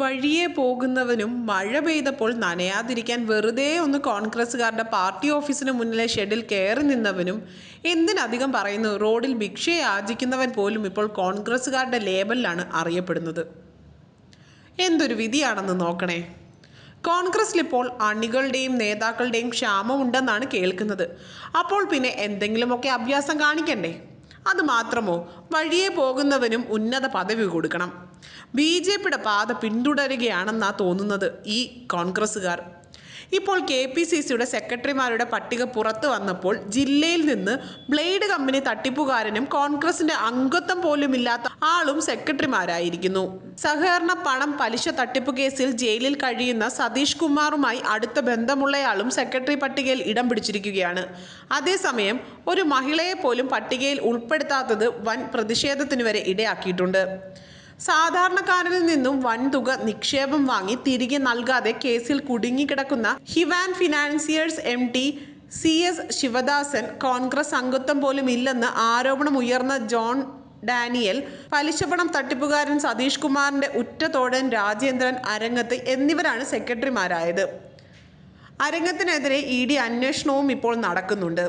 വഴിയെ പോകുന്നവനും മഴ പെയ്തപ്പോൾ നനയാതിരിക്കാൻ വെറുതെ ഒന്ന് കോൺഗ്രസ്സുകാരുടെ പാർട്ടി ഓഫീസിന് മുന്നിലെ ഷെഡിൽ കയറി നിന്നവനും എന്തിനധികം പറയുന്നു റോഡിൽ ഭിക്ഷയെ യാചിക്കുന്നവൻ പോലും ഇപ്പോൾ കോൺഗ്രസ്സുകാരുടെ ലേബലിലാണ് അറിയപ്പെടുന്നത്. എന്തൊരു വിധിയാണെന്ന് നോക്കണേ. കോൺഗ്രസിൽ ഇപ്പോൾ അണികളുടെയും നേതാക്കളുടെയും ക്ഷാമമുണ്ടെന്നാണ് കേൾക്കുന്നത്. അപ്പോൾ പിന്നെ എന്തെങ്കിലുമൊക്കെ അഭ്യാസം കാണിക്കണ്ടേ? അതുമാത്രമോ വഴിയെ പോകുന്നവനും ഉന്നത പദവി കൊടുക്കണം. ബി ജെ പിയുടെ പാത പിന്തുടരുകയാണെന്നാണ് തോന്നുന്നത് ഈ കോൺഗ്രസ്സുകാർ. ഇപ്പോൾ കെ പി സി സിയുടെ സെക്രട്ടറിമാരുടെ പട്ടിക പുറത്തു വന്നപ്പോൾ ജില്ലയിൽ നിന്ന് ബ്ലേഡ് കമ്പനി തട്ടിപ്പുകാരനും കോൺഗ്രസിന്റെ അംഗത്വം പോലും ഇല്ലാത്ത ആളും സെക്രട്ടറിമാരായിരിക്കുന്നു. സഹകരണ പണം പലിശ തട്ടിപ്പ് കേസിൽ ജയിലിൽ കഴിയുന്ന സതീഷ് കുമാറുമായി അടുത്ത ബന്ധമുള്ളയാളും സെക്രട്ടറി പട്ടികയിൽ ഇടം പിടിച്ചിരിക്കുകയാണ്. അതേസമയം ഒരു മഹിളയെ പോലും പട്ടികയിൽ ഉൾപ്പെടുത്താത്തത് വൻ പ്രതിഷേധത്തിന് വരെ ഇടയാക്കിയിട്ടുണ്ട്. സാധാരണക്കാരനിൽ നിന്നും വൻതുക നിക്ഷേപം വാങ്ങി തിരികെ നൽകാതെ കേസിൽ കുടുങ്ങിക്കിടക്കുന്ന Hivan financiers M T C S Sivadasan Congress അംഗത്വം പോലും ഇല്ലെന്ന് ആരോപണമുയർന്ന ജോൺ ഡാനിയൽ പലിശപ്പണം തട്ടിപ്പുകാരൻ സതീഷ് കുമാറിന്റെ ഉറ്റതോടൻ രാജേന്ദ്രൻ അരങ്ങത്ത് എന്നിവരാണ് സെക്രട്ടറിമാരായത്. അരങ്ങത്തിനെതിരെ ഇ ഡി അന്വേഷണവും ഇപ്പോൾ നടക്കുന്നുണ്ട്.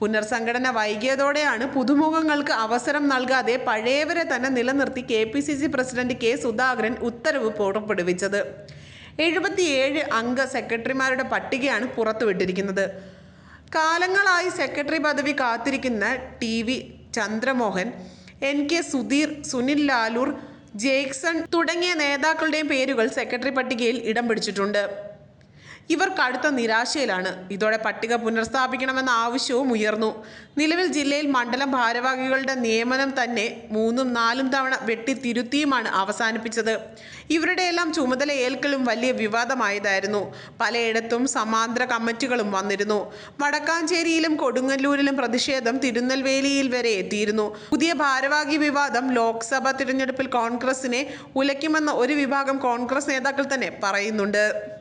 പുനർസംഘടന വൈകിയതോടെയാണ് പുതുമുഖങ്ങൾക്ക് അവസരം നൽകാതെ പഴയവരെ തന്നെ നിലനിർത്തി K P C C president K Sudhakaran ഉത്തരവ് പുറപ്പെടുവിച്ചത്. എഴുപത്തിയേഴ് അംഗ സെക്രട്ടറിമാരുടെ പട്ടികയാണ് പുറത്തുവിട്ടിരിക്കുന്നത്. കാലങ്ങളായി സെക്രട്ടറി പദവി കാത്തിരിക്കുന്ന T V Chandramohan N K Sudheer Sunil Lalur Jackson തുടങ്ങിയ നേതാക്കളുടെയും പേരുകൾ സെക്രട്ടറി പട്ടികയിൽ ഇടം പിടിച്ചിട്ടുണ്ട്. ഇവർ കടുത്ത നിരാശയിലാണ്. ഇതോടെ പട്ടിക പുനഃസ്ഥാപിക്കണമെന്ന ആവശ്യവും ഉയർന്നു. നിലവിൽ ജില്ലയിൽ മണ്ഡലം ഭാരവാഹികളുടെ നിയമനം തന്നെ മൂന്നും നാലും തവണ വെട്ടിത്തിരുത്തിയുമാണ് അവസാനിപ്പിച്ചത്. ഇവരുടെയെല്ലാം ചുമതല ഏൽക്കലും വലിയ വിവാദമായതായിരുന്നു. പലയിടത്തും സമാന്തര കമ്മിറ്റികളും വന്നിരുന്നു. വടക്കാഞ്ചേരിയിലും കൊടുങ്ങല്ലൂരിലും പ്രതിഷേധം തിരുനെൽവേലിയിൽ വരെ എത്തിയിരുന്നു. പുതിയ ഭാരവാഹി വിവാദം ലോക്സഭാ തിരഞ്ഞെടുപ്പിൽ കോൺഗ്രസിനെ ഉലയ്ക്കുമെന്ന ഒരു വിഭാഗം കോൺഗ്രസ് നേതാക്കൾ തന്നെ പറയുന്നുണ്ട്.